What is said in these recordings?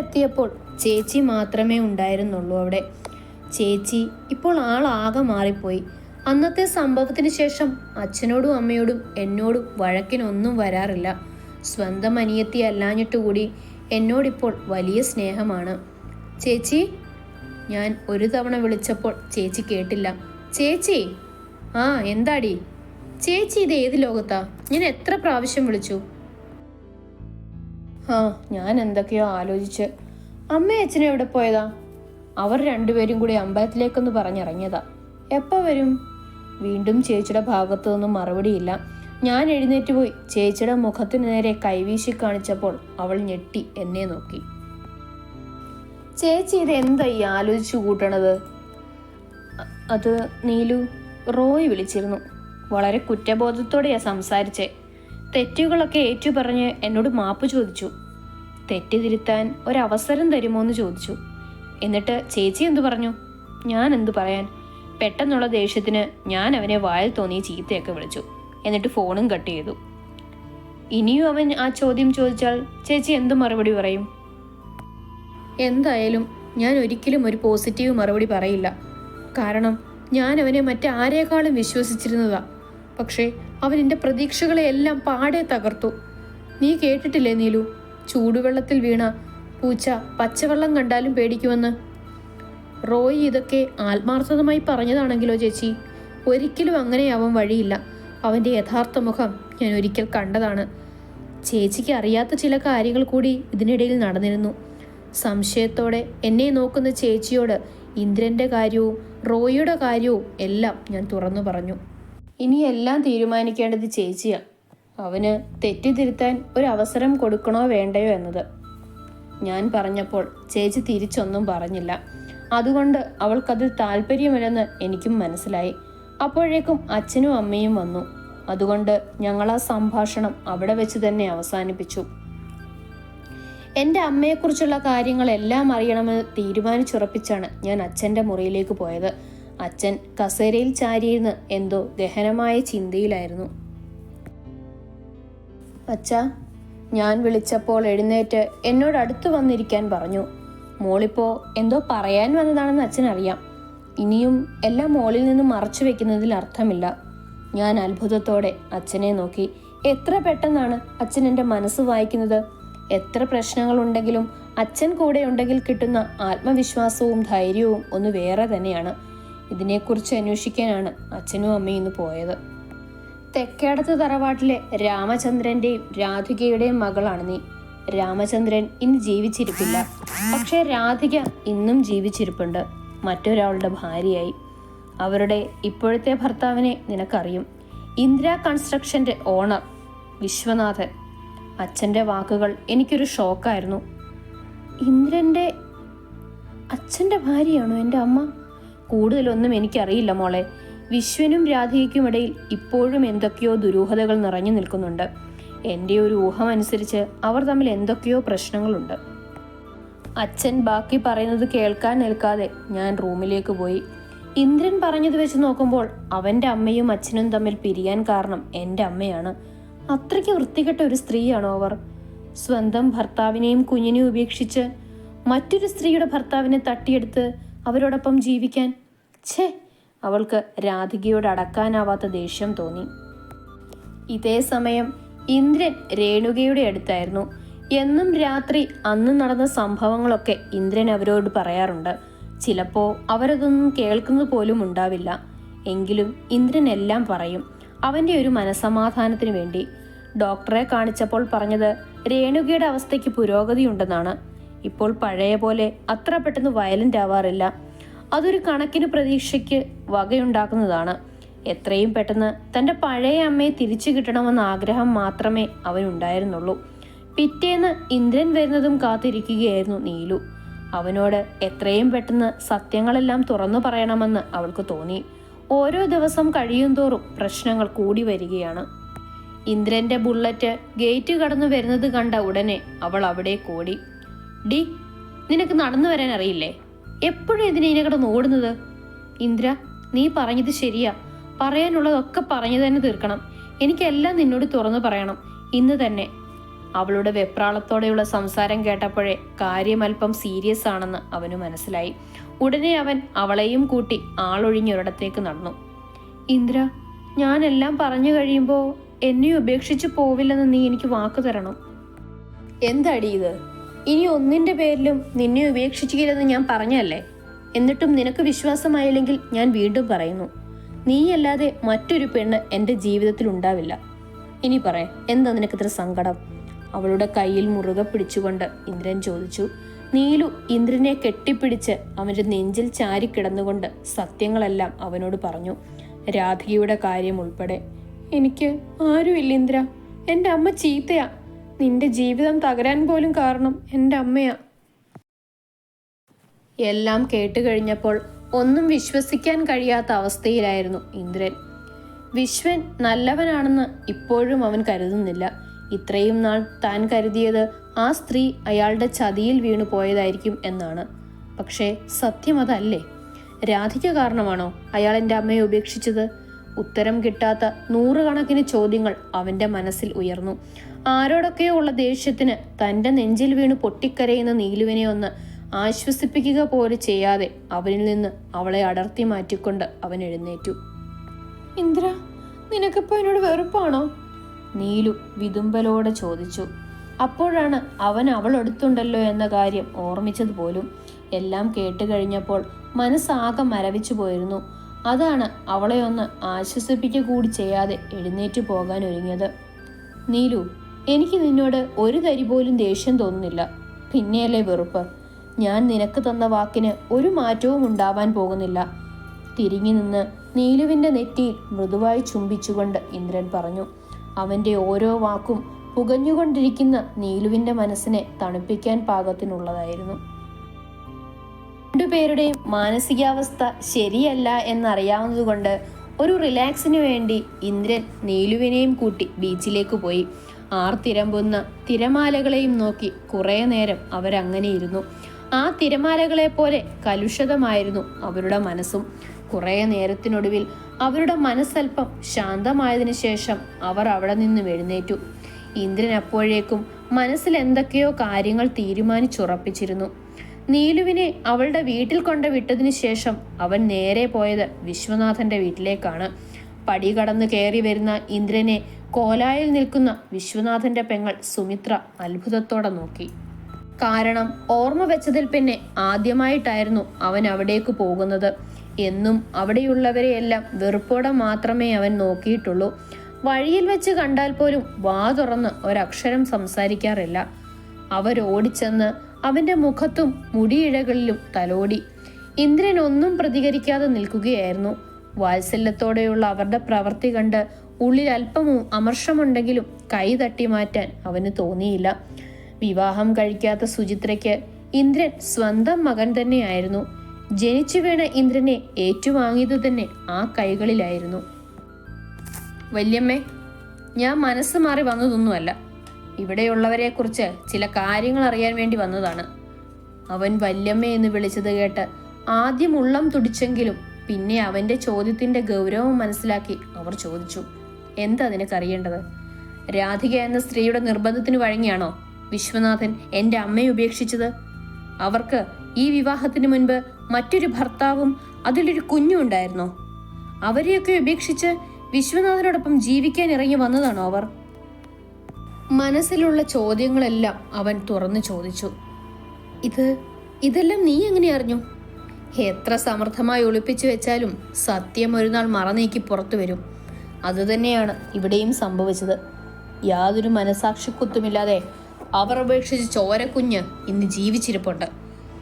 വീട്ടിലെത്തിയപ്പോൾ ചേച്ചി മാത്രമേ ഉണ്ടായിരുന്നുള്ളൂ അവിടെ. ചേച്ചി ഇപ്പോൾ ആളാകെ മാറിപ്പോയി. അന്നത്തെ സംഭവത്തിന് ശേഷം അച്ഛനോടും അമ്മയോടും എന്നോടും വഴക്കിനൊന്നും വരാറില്ല. സ്വന്തം അനിയത്തി അല്ലാഞ്ഞിട്ടുകൂടി എന്നോടിപ്പോൾ വലിയ സ്നേഹമാണ്. ചേച്ചി ഞാൻ ഒരു തവണ വിളിച്ചപ്പോൾ ചേച്ചി കേട്ടില്ല. ചേച്ചി ആ എന്താടി? ചേച്ചി ഇത് ഏത് ലോകത്താ? ഞാൻ എത്ര പ്രാവശ്യം വിളിച്ചു? ആ ഞാൻ എന്തൊക്കെയോ ആലോചിച്ച്. അമ്മയും അച്ഛനും എവിടെ പോയതാ? അവർ രണ്ടുപേരും കൂടി അമ്പലത്തിലേക്കൊന്ന് പറഞ്ഞിറങ്ങിയതാ. എപ്പോ വരും? വീണ്ടും ചേച്ചിയുടെ ഭാഗത്തു നിന്നും മറുപടിയില്ല ഞാൻ എഴുന്നേറ്റ് പോയി. ചേച്ചിയുടെ മുഖത്തിനു നേരെ കൈവീശി കാണിച്ചപ്പോൾ അവൾ ഞെട്ടി എന്നെ നോക്കി. ചേച്ചി ഇത് എന്താ ഈ ആലോചിച്ചു കൂട്ടണത്? അത് നീലു റോയ് വിളിച്ചിരുന്നു. വളരെ കുറ്റബോധത്തോടെയാ സംസാരിച്ചേ. തെറ്റുകളൊക്കെ ഏറ്റുപറഞ്ഞ് എന്നോട് മാപ്പ് ചോദിച്ചു. തെറ്റ് തിരുത്താൻ ഒരവസരം തരുമോ എന്ന് ചോദിച്ചു. എന്നിട്ട് ചേച്ചി എന്തു പറഞ്ഞു? ഞാൻ എന്തു പറയാൻ? പെട്ടെന്നുള്ള ദേഷ്യത്തിന് ഞാൻ അവനെ വായിൽ തോന്നി ചീത്തയൊക്കെ വിളിച്ചു. എന്നിട്ട് ഫോണും കട്ട് ചെയ്തു. ഇനിയും അവൻ ആ ചോദ്യം ചോദിച്ചാൽ ചേച്ചി എന്ത് മറുപടി പറയും? എന്തായാലും ഞാൻ ഒരിക്കലും ഒരു പോസിറ്റീവ് മറുപടി പറയില്ല. കാരണം ഞാൻ അവനെ മറ്റാരേക്കാളും വിശ്വസിച്ചിരുന്നതാ. പക്ഷേ അവൻ എന്റെ പ്രതീക്ഷകളെയെല്ലാം പാടെ തകർത്തു. നീ കേട്ടിട്ടില്ലേ നീലു? ചൂടുവെള്ളത്തിൽ വീണ പൂച്ച പച്ചവെള്ളം കണ്ടാലും പേടിക്കുമെന്ന്. റോയ് ഇതൊക്കെ ആത്മാർത്ഥതമായി പറഞ്ഞതാണെങ്കിലോ ചേച്ചി? ഒരിക്കലും അങ്ങനെ അവൻ വഴിയില്ല. അവന്റെ യഥാർത്ഥ മുഖം ഞാൻ ഒരിക്കൽ കണ്ടതാണ്. ചേച്ചിക്ക് അറിയാത്ത ചില കാര്യങ്ങൾ കൂടി ഇതിനിടയിൽ നടന്നിരുന്നു. സംശയത്തോടെ എന്നെ നോക്കുന്ന ചേച്ചിയോട് ഇന്ദ്രന്റെ കാര്യവും റോയിയുടെ കാര്യവും എല്ലാം ഞാൻ തുറന്നു പറഞ്ഞു. ഇനി എല്ലാം തീരുമാനിക്കേണ്ടത് ചേച്ചിയാ. അവന് തെറ്റിതിരുത്താൻ ഒരവസരം കൊടുക്കണോ വേണ്ടയോ എന്നത്. ഞാൻ പറഞ്ഞപ്പോൾ ചേച്ചി തിരിച്ചൊന്നും പറഞ്ഞില്ല. അതുകൊണ്ട് അവൾക്കതിൽ താല്പര്യമില്ലെന്ന് എനിക്കും മനസ്സിലായി. അപ്പോഴേക്കും അച്ഛനും അമ്മയും വന്നു. അതുകൊണ്ട് ഞങ്ങൾ ആ സംഭാഷണം അവിടെ വെച്ച് തന്നെ അവസാനിപ്പിച്ചു. എന്റെ അമ്മയെക്കുറിച്ചുള്ള കാര്യങ്ങളെല്ലാം അറിയണമെന്ന് തീരുമാനിച്ചുറപ്പിച്ചാണ് ഞാൻ അച്ഛന്റെ മുറിയിലേക്ക് പോയത്. അച്ഛൻ കസേരയിൽ ചാരിയിരുന്ന് എന്തോ ഗഹനമായ ചിന്തയിലായിരുന്നു. അച്ഛ ഞാൻ വിളിച്ചപ്പോൾ എഴുന്നേറ്റ് എന്നോട് അടുത്ത് വന്നിരിക്കാൻ പറഞ്ഞു. മോളിപ്പോ എന്തോ പറയാൻ വന്നതാണെന്ന് അച്ഛൻ അറിയാം ഇനിയും എല്ലാം മോളിൽ നിന്നും മറച്ചു വെക്കുന്നതിൽ അർത്ഥമില്ല. ഞാൻ അത്ഭുതത്തോടെ അച്ഛനെ നോക്കി. എത്ര പെട്ടെന്നാണ് അച്ഛൻ എന്റെ മനസ്സ് വായിക്കുന്നത്? എത്ര പ്രശ്നങ്ങളുണ്ടെങ്കിലും അച്ഛൻ കൂടെ ഉണ്ടെങ്കിൽ കിട്ടുന്ന ആത്മവിശ്വാസവും ധൈര്യവും ഒന്ന് വേറെ തന്നെയാണ്. ഇതിനെക്കുറിച്ച് അന്വേഷിക്കാനാണ് അച്ഛനും അമ്മയും ഇന്ന് പോയത്. തെക്കേടത്ത് തറവാട്ടിലെ രാമചന്ദ്രന്റെയും രാധികയുടെയും മകളാണ് നീ. രാമചന്ദ്രൻ ഇന്ന് ജീവിച്ചിരിപ്പില്ല. പക്ഷേ രാധിക ഇന്നും ജീവിച്ചിരിപ്പുണ്ട്. മറ്റൊരാളുടെ ഭാര്യയായി. അവരുടെ ഇപ്പോഴത്തെ ഭർത്താവിനെ നിനക്കറിയും. ഇന്ദിര കൺസ്ട്രക്ഷന്റെ ഓണർ വിശ്വനാഥൻ. അച്ഛന്റെ വാക്കുകൾ എനിക്കൊരു ഷോക്കായിരുന്നു. ഇന്ദ്രന്റെ അച്ഛന്റെ ഭാര്യയാണോ എന്റെ അമ്മ? കൂടുതലൊന്നും എനിക്കറിയില്ല മോളെ. വിശ്വനും രാധികയ്ക്കും ഇടയിൽ ഇപ്പോഴും എന്തൊക്കെയോ ദുരൂഹതകൾ നിറഞ്ഞു നിൽക്കുന്നുണ്ട്. എന്റെ ഒരു ഊഹം അനുസരിച്ച് അവർ തമ്മിൽ എന്തൊക്കെയോ പ്രശ്നങ്ങളുണ്ട്. അച്ഛൻ ബാക്കി പറയുന്നത് കേൾക്കാൻ നിൽക്കാതെ ഞാൻ റൂമിലേക്ക് പോയി. ഇന്ദ്രൻ പറഞ്ഞത് വെച്ച് നോക്കുമ്പോൾ അവന്റെ അമ്മയും അച്ഛനും തമ്മിൽ പിരിയാൻ കാരണം എന്റെ അമ്മയാണ്. അത്രയ്ക്ക് വൃത്തികെട്ട ഒരു സ്ത്രീയാണോ അവർ? സ്വന്തം ഭർത്താവിനെയും കുഞ്ഞിനെയും ഉപേക്ഷിച്ച് മറ്റൊരു സ്ത്രീയുടെ ഭർത്താവിനെ തട്ടിയെടുത്ത് അവരോടൊപ്പം ജീവിക്കാൻ. ഛേ അവൾക്ക് രാധികയോട് അടക്കാനാവാത്ത ദേഷ്യം തോന്നി. ഇതേ സമയം ഇന്ദ്രൻ രേണുകയുടെ അടുത്തായിരുന്നു. എന്നും രാത്രി അന്ന് നടന്ന സംഭവങ്ങളൊക്കെ ഇന്ദ്രൻ അവരോട് പറയാറുണ്ട്. ചിലപ്പോൾ അവരതൊന്നും കേൾക്കുന്നത് പോലും ഉണ്ടാവില്ല. എങ്കിലും ഇന്ദ്രൻ എല്ലാം പറയും. അവന്റെ ഒരു മനസമാധാനത്തിന് വേണ്ടി. ഡോക്ടറെ കാണിച്ചപ്പോൾ പറഞ്ഞത് രേണുകയുടെ അവസ്ഥയ്ക്ക് പുരോഗതിയുണ്ടെന്നാണ്. ഇപ്പോൾ പഴയ പോലെ അത്ര പെട്ടെന്ന് വയലന്റ് ആവാറില്ല. അതൊരു കണക്കിന് പ്രതീക്ഷയ്ക്ക് വകയുണ്ടാക്കുന്നതാണ്. എത്രയും പെട്ടെന്ന് തന്റെ പഴയ അമ്മയെ തിരിച്ചു കിട്ടണമെന്ന ആഗ്രഹം മാത്രമേ അവനുണ്ടായിരുന്നുള്ളൂ. പിറ്റേന്ന് ഇന്ദ്രൻ വരുന്നതും കാത്തിരിക്കുകയായിരുന്നു നീലു. അവനോട് എത്രയും പെട്ടെന്ന് സത്യങ്ങളെല്ലാം തുറന്നു പറയണമെന്ന് അവൾക്ക് തോന്നി. ഓരോ ദിവസം കഴിയും തോറും പ്രശ്നങ്ങൾ കൂടി വരികയാണ്. ഇന്ദ്രന്റെ ബുള്ളറ്റ് ഗേറ്റ് കടന്നു വരുന്നത് കണ്ട ഉടനെ അവൾ അവിടെ കൂടി. ഡി നിനക്ക് നടന്നു വരാൻ അറിയില്ലേ? എപ്പോഴും ഇതിനെ ഇതിനെ കിടന്ന് ഓടുന്നത്? ഇന്ദ്ര നീ പറഞ്ഞത് ശരിയാ. പറയാനുള്ളതൊക്കെ പറഞ്ഞു തന്നെ തീർക്കണം. എനിക്കെല്ലാം നിന്നോട് തുറന്നു പറയണം. ഇന്ന് തന്നെ. അവളുടെ വെപ്രാളത്തോടെയുള്ള സംസാരം കേട്ടപ്പോഴേ കാര്യം അല്പം സീരിയസ് ആണെന്ന് അവന് മനസ്സിലായി. ഉടനെ അവൻ അവളെയും കൂട്ടി ആളൊഴിഞ്ഞൊരിടത്തേക്ക് നടന്നു. ഇന്ദ്ര ഞാനെല്ലാം പറഞ്ഞു കഴിയുമ്പോൾ എന്നെ ഉപേക്ഷിച്ച് പോവില്ലെന്ന് നീ എനിക്ക് വാക്കു തരണം. എന്താടി ഇത്? ഇനി ഒന്നിന്റെ പേരിലും നിന്നെ ഉപേക്ഷിച്ചില്ലെന്ന് ഞാൻ പറഞ്ഞല്ലേ എന്നിട്ടും നിനക്ക് വിശ്വാസമായില്ലെങ്കിൽ ഞാൻ വീണ്ടും പറയുന്നു. നീയല്ലാതെ മറ്റൊരു പെണ്ണ് എന്റെ ജീവിതത്തിൽ ഉണ്ടാവില്ല. ഇനി പറ എന്താ നിനക്ക് ഇത്ര സങ്കടം? അവളുടെ കയ്യിൽ മുറുകെ പിടിച്ചുകൊണ്ട് ഇന്ദ്രൻ ചോദിച്ചു. നീലു ഇന്ദ്രനെ കെട്ടിപ്പിടിച്ച് അവന്റെ നെഞ്ചിൽ ചാരി കിടന്നുകൊണ്ട് സത്യങ്ങളെല്ലാം അവനോട് പറഞ്ഞു. രാധികയുടെ കാര്യം ഉൾപ്പെടെ. എനിക്ക് ആരുമില്ല ഇന്ദ്ര. എന്റെ അമ്മ ചീത്തയാ. നിന്റെ ജീവിതം തകരാൻ പോലും കാരണം എന്റെ അമ്മയാ. എല്ലാം കേട്ട് കഴിഞ്ഞപ്പോൾ ഒന്നും വിശ്വസിക്കാൻ കഴിയാത്ത അവസ്ഥയിലായിരുന്നു ഇന്ദ്രൻ. വിശ്വൻ നല്ലവനാണെന്ന് ഇപ്പോഴും അവൻ കരുതുന്നില്ല. ഇത്രയും നാൾ താൻ കരുതിയത് ആ സ്ത്രീ അയാളുടെ ചതിയിൽ വീണു പോയതായിരിക്കും എന്നാണ്. പക്ഷേ സത്യം അതല്ലേ? രാധിക കാരണമാണോ അയാൾ എന്റെ അമ്മയെ ഉപേക്ഷിച്ചത്? ഉത്തരം കിട്ടാത്ത നൂറുകണക്കിന് ചോദ്യങ്ങൾ അവന്റെ മനസ്സിൽ ഉയർന്നു. ആരോടൊക്കെയോ ഉള്ള ദേഷ്യത്തിന് തന്റെ നെഞ്ചിൽ വീണ് പൊട്ടിക്കരയുന്ന നീലുവിനെ ഒന്ന് ആശ്വസിപ്പിക്കുക പോലെ ചെയ്യാതെ അവനിൽ നിന്ന് അവളെ അടർത്തി മാറ്റിക്കൊണ്ട് അവൻ എഴുന്നേറ്റു. ഇന്ദ്ര നിനക്കിപ്പോ എന്നോട് വെറുപ്പാണോ? നീലു വിതുമ്പലോടെ ചോദിച്ചു. അപ്പോഴാണ് അവൻ അവൾ എടുത്തുണ്ടല്ലോ എന്ന കാര്യം ഓർമ്മിച്ചത് പോലും. എല്ലാം കേട്ട് കഴിഞ്ഞപ്പോൾ മനസ്സാകെ മരവിച്ചു പോയിരുന്നു. അതാണ് അവളെ ഒന്ന് ആശ്വസിപ്പിക്കുക കൂടി ചെയ്യാതെ എഴുന്നേറ്റ് പോകാൻ ഒരുങ്ങിയത്. നീലു എനിക്ക് നിന്നോട് ഒരു തരി പോലും ദേഷ്യം തോന്നുന്നില്ല. പിന്നെയല്ലേ വെറുപ്പ്. ഞാൻ നിനക്ക് തന്ന വാക്കിന് ഒരു മാറ്റവും ഉണ്ടാവാൻ പോകുന്നില്ല. തിരിഞ്ഞു നിന്ന് നീലുവിന്റെ നെറ്റിയിൽ മൃദുവായി ചുംബിച്ചുകൊണ്ട് ഇന്ദ്രൻ പറഞ്ഞു അവന്റെ ഓരോ വാക്കും പുകഞ്ഞുകൊണ്ടിരിക്കുന്ന നീലുവിന്റെ മനസ്സിനെ തണുപ്പിക്കാൻ പാകത്തിനുള്ളതായിരുന്നു. രണ്ടുപേരുടെയും മാനസികാവസ്ഥ ശരിയല്ല എന്നറിയാവുന്നതുകൊണ്ട് ഒരു റിലാക്സിനു വേണ്ടി ഇന്ദ്രൻ നീലുവിനെയും കൂട്ടി ബീച്ചിലേക്ക് പോയി. ആർ തിരമ്പുന്ന തിരമാലകളെയും നോക്കി കുറേ നേരം അവരങ്ങനെ ഇരുന്നു ആ തിരമാലകളെ പോലെ കലുഷിതമായിരുന്നു അവരുടെ മനസ്സും. കുറേ നേരത്തിനൊടുവിൽ അവരുടെ മനസ്സൽപ്പം ശാന്തമായതിനു ശേഷം അവർ അവിടെ നിന്നും എഴുന്നേറ്റു. ഇന്ദ്രൻ അപ്പോഴേക്കും മനസ്സിൽ എന്തൊക്കെയോ കാര്യങ്ങൾ തീരുമാനിച്ചുറപ്പിച്ചിരുന്നു. നീലുവിനെ അവളുടെ വീട്ടിൽ കൊണ്ട് വിട്ടതിനു ശേഷം അവൻ നേരെ പോയത് വിശ്വനാഥന്റെ വീട്ടിലേക്കാണ്. പടി കടന്നു കയറി വരുന്ന ഇന്ദ്രനെ കോലായിൽ നിൽക്കുന്ന വിശ്വനാഥന്റെ പെങ്ങൾ സുമിത്ര അത്ഭുതത്തോടെ നോക്കി. കാരണം ഓർമ്മ വെച്ചതിൽ പിന്നെ ആദ്യമായിട്ടായിരുന്നു അവൻ അവിടേക്ക് പോകുന്നത്. എന്നും അവിടെയുള്ളവരെയെല്ലാം വെറുപ്പോടെ മാത്രമേ അവൻ നോക്കിയിട്ടുള്ളൂ. വഴിയിൽ വെച്ച് കണ്ടാൽ പോലും വാ തുറന്ന് ഒരക്ഷരം സംസാരിക്കാറില്ല. അവരോടിച്ചെന്ന് അവന്റെ മുഖത്തും മുടിയിഴകളിലും തലോടി. ഇന്ദ്രൻ ഒന്നും പ്രതികരിക്കാതെ നിൽക്കുകയായിരുന്നു. വാത്സല്യത്തോടെയുള്ള അവരുടെ പ്രവൃത്തി കണ്ട് ഉള്ളിൽ അല്പം അമർഷമുണ്ടെങ്കിലും കൈ തട്ടി മാറ്റാൻ അവന് തോന്നിയില്ല. വിവാഹം കഴിക്കാത്ത സുചിത്രയ്ക്ക് ഇന്ദ്രൻ സ്വന്തം മകൻ തന്നെയായിരുന്നു. ജനിച്ചു വീണ ഇന്ദ്രനെ ഏറ്റുവാങ്ങിയത് തന്നെ ആ കൈകളിലായിരുന്നു. വല്യമ്മേ ഞാൻ മനസ്സ് മാറി വന്നതൊന്നുമല്ല. ഇവിടെയുള്ളവരെ കുറിച്ച് ചില കാര്യങ്ങൾ അറിയാൻ വേണ്ടി വന്നതാണ്. അവൻ വല്യമ്മ എന്ന് വിളിച്ചത് കേട്ട് ആദ്യം ഉള്ളം തുടിച്ചെങ്കിലും പിന്നെ അവന്റെ ചോദ്യത്തിന്റെ ഗൗരവം മനസ്സിലാക്കി അവർ ചോദിച്ചു. എന്താ നിനക്കറിയേണ്ടത് രാധിക എന്ന സ്ത്രീയുടെ നിർബന്ധത്തിന് വഴങ്ങിയാണോ വിശ്വനാഥൻ എന്റെ അമ്മയെ ഉപേക്ഷിച്ചത്? അവർക്ക് ഈ വിവാഹത്തിന് മുൻപ് മറ്റൊരു ഭർത്താവും അതിലൊരു കുഞ്ഞും ഉണ്ടായിരുന്നോ? അവരെയൊക്കെ ഉപേക്ഷിച്ച് വിശ്വനാഥനോടൊപ്പം ജീവിക്കാൻ ഇറങ്ങി വന്നതാണോ അവർ? മനസ്സിലുള്ള ചോദ്യങ്ങളെല്ലാം അവൻ തുറന്നു ചോദിച്ചു. ഇത് ഇതെല്ലാം നീ എങ്ങനെ അറിഞ്ഞു? എത്ര സമർത്ഥമായി ഒളിപ്പിച്ചു വെച്ചാലും സത്യം ഒരു നാൾ മറനീക്കി പുറത്തു വരും. അതുതന്നെയാണ് ഇവിടെയും സംഭവിച്ചത്. യാതൊരു മനസാക്ഷിക്കുത്തുമില്ലാതെ അവർ ഉപേക്ഷിച്ച് ചോരക്കുഞ്ഞ് ഇന്ന് ജീവിച്ചിരിപ്പുണ്ട്.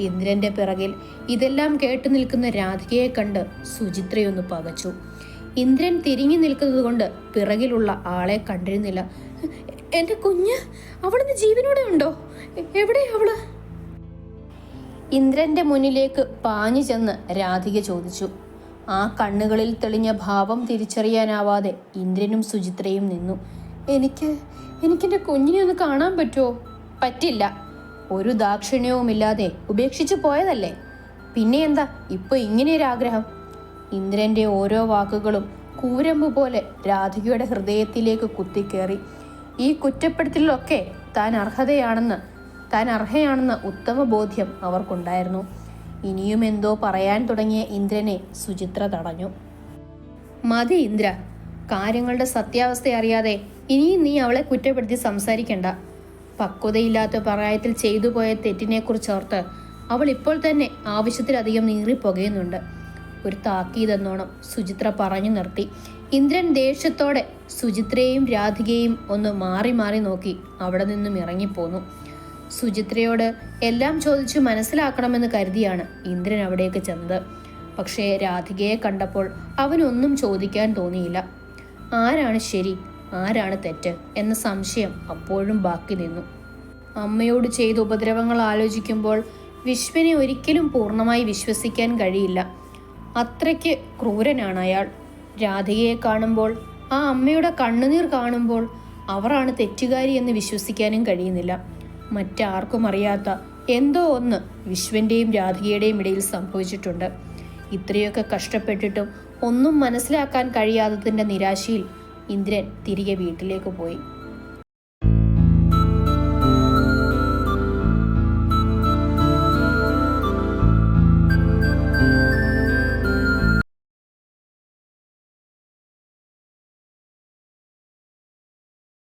ഇന്ദ്രന്റെ പിറകിൽ ഇതെല്ലാം കേട്ടു നിൽക്കുന്ന രാധികയെ കണ്ട് സുചിത്രയൊന്ന് പകച്ചു. ഇന്ദ്രൻ തിരിഞ്ഞു നിൽക്കുന്നത് കൊണ്ട് പിറകിലുള്ള ആളെ കണ്ടിരുന്നില്ല. എന്റെ കുഞ്ഞ് അവളിന്ന് ജീവനോടെ ഉണ്ടോ? എവിടെ അവൾ? ഇന്ദ്രന്റെ മുന്നിലേക്ക് പാഞ്ഞു ചെന്ന് രാധിക ചോദിച്ചു. ആ കണ്ണുകളിൽ തെളിഞ്ഞ ഭാവം തിരിച്ചറിയാനാവാതെ ഇന്ദ്രനും സുചിത്രയും നിന്നു. എനിക്ക് എനിക്കെന്റെ കുഞ്ഞിനെ ഒന്ന് കാണാൻ പറ്റുമോ? പറ്റില്ല. ഒരു ദാക്ഷിണ്യവുമില്ലാതെ ഉപേക്ഷിച്ചു പോയതല്ലേ. പിന്നെ എന്താ ഇപ്പൊ ഇങ്ങനെയൊരാഗ്രഹം ഇന്ദ്രന്റെ ഓരോ വാക്കുകളും കൂരമ്പ് പോലെ രാധികയുടെ ഹൃദയത്തിലേക്ക് കുത്തിക്കേറി. ഈ കുറ്റപ്പെടുത്തലിലൊക്കെ താൻ അർഹതയാണെന്ന് താൻ അർഹയാണെന്ന ഉത്തമ ബോധ്യം അവർക്കുണ്ടായിരുന്നു. ഇനിയും എന്തോ പറയാൻ തുടങ്ങിയ ഇന്ദ്രനെ സുചിത്ര തടഞ്ഞു. മതി ഇന്ദ്ര കാര്യങ്ങളുടെ സത്യാവസ്ഥ അറിയാതെ ഇനിയും നീ അവളെ കുറ്റപ്പെടുത്തി സംസാരിക്കണ്ട. പക്വതയില്ലാത്ത പ്രായത്തിൽ ചെയ്തു പോയ തെറ്റിനെക്കുറിച്ച് ഓർത്ത് അവൾ ഇപ്പോൾ തന്നെ ആവശ്യത്തിലധികം നീറിപ്പുകയുന്നുണ്ട്. ഒരു താക്കീതെന്നോണം സുചിത്ര പറഞ്ഞു നിർത്തി. ഇന്ദ്രൻ ദേഷ്യത്തോടെ സുചിത്രയെയും രാധികയെയും ഒന്ന് മാറി മാറി നോക്കി അവിടെ നിന്നും ഇറങ്ങിപ്പോന്നു. സുചിത്രയോട് എല്ലാം ചോദിച്ച് മനസ്സിലാക്കണമെന്ന് കരുതിയാണ് ഇന്ദ്രൻ അവിടേക്ക് ചെന്നത്. പക്ഷേ രാധികയെ കണ്ടപ്പോൾ അവനൊന്നും ചോദിക്കാൻ തോന്നിയില്ല. ആരാണ് ശരി? ആരാണ് തെറ്റ്? എന്ന സംശയം അപ്പോഴും ബാക്കി നിന്നു. അമ്മയോട് ചെയ്ത ഉപദ്രവങ്ങൾ ആലോചിക്കുമ്പോൾ വിശ്വനെ ഒരിക്കലും പൂർണമായി വിശ്വസിക്കാൻ കഴിയില്ല. അത്രയ്ക്ക് ക്രൂരനാണ് അയാൾ. രാധികയെ കാണുമ്പോൾ ആ അമ്മയുടെ കണ്ണുനീർ കാണുമ്പോൾ അവരാണ് തെറ്റുകാരി എന്ന് വിശ്വസിക്കാനും കഴിയുന്നില്ല. മറ്റാർക്കും അറിയാത്ത എന്തോ ഒന്ന് വിശ്വന്റെയും രാധികയുടെയും ഇടയിൽ സംഭവിച്ചിട്ടുണ്ട്. ഇത്രയൊക്കെ കഷ്ടപ്പെട്ടിട്ടും ഒന്നും മനസ്സിലാക്കാൻ കഴിയാത്തതിന്റെ നിരാശയിൽ ഇന്ദ്രൻ തിരികെ വീട്ടിലേക്ക് പോയി.